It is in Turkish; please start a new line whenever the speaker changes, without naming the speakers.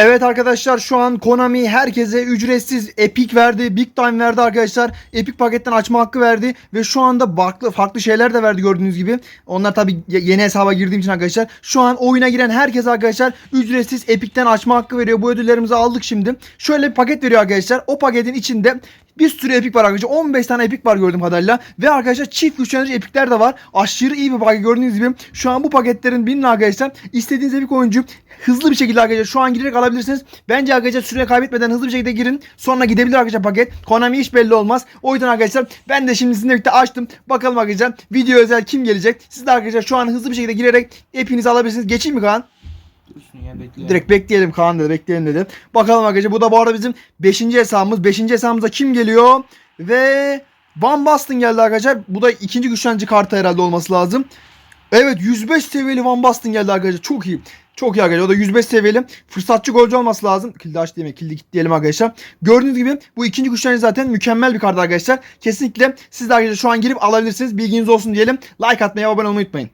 Evet arkadaşlar şu an Konami herkese ücretsiz Epic verdi. Big Time verdi arkadaşlar. Epic paketten açma hakkı verdi. Ve şu anda farklı, farklı şeyler de verdi gördüğünüz gibi. Onlar tabi yeni hesaba girdiğim için arkadaşlar. Şu an oyuna giren herkes arkadaşlar ücretsiz Epic'ten açma hakkı veriyor. Bu ödüllerimizi aldık şimdi. Şöyle bir paket veriyor arkadaşlar. O paketin içinde bir sürü epik var arkadaşlar. 15 tane epik var gördüğüm kadarıyla. Ve arkadaşlar çift güçlendirici epikler de var. Aşırı iyi bir paket gördüğünüz gibi. Şu an bu paketlerin birinin arkadaşlar istediğiniz epik oyuncu hızlı bir şekilde arkadaşlar şu an girerek alabilirsiniz. Bence arkadaşlar süre kaybetmeden hızlı bir şekilde girin. Sonra gidebilir arkadaşlar paket. Konami hiç belli olmaz. O yüzden arkadaşlar ben de şimdi sizinle birlikte açtım. Bakalım arkadaşlar video özel kim gelecek. Siz de arkadaşlar şu an hızlı bir şekilde girerek epinizi alabilirsiniz. Geçeyim mi Kaan?
Ya.
Direkt bekleyelim Kaan dedi bekleyelim dedi. Bakalım arkadaşlar bu da bu arada bizim 5. hesabımız. 5. hesabımıza kim geliyor? Ve Van Basten geldi arkadaşlar. Bu da ikinci güçlendirici kartı herhalde olması lazım. Evet 105 seviyeli Van Basten geldi arkadaşlar. Çok iyi. Çok iyi arkadaşlar. O da 105 seviyeli. Fırsatçı golcü olması lazım. Kildi aç diyelim. Kildi git diyelim arkadaşlar. Gördüğünüz gibi bu ikinci güçlendirici zaten mükemmel bir kart arkadaşlar. Kesinlikle siz de arkadaşlar şu an girip alabilirsiniz. Bilginiz olsun diyelim. Like atmayı, abone olmayı unutmayın.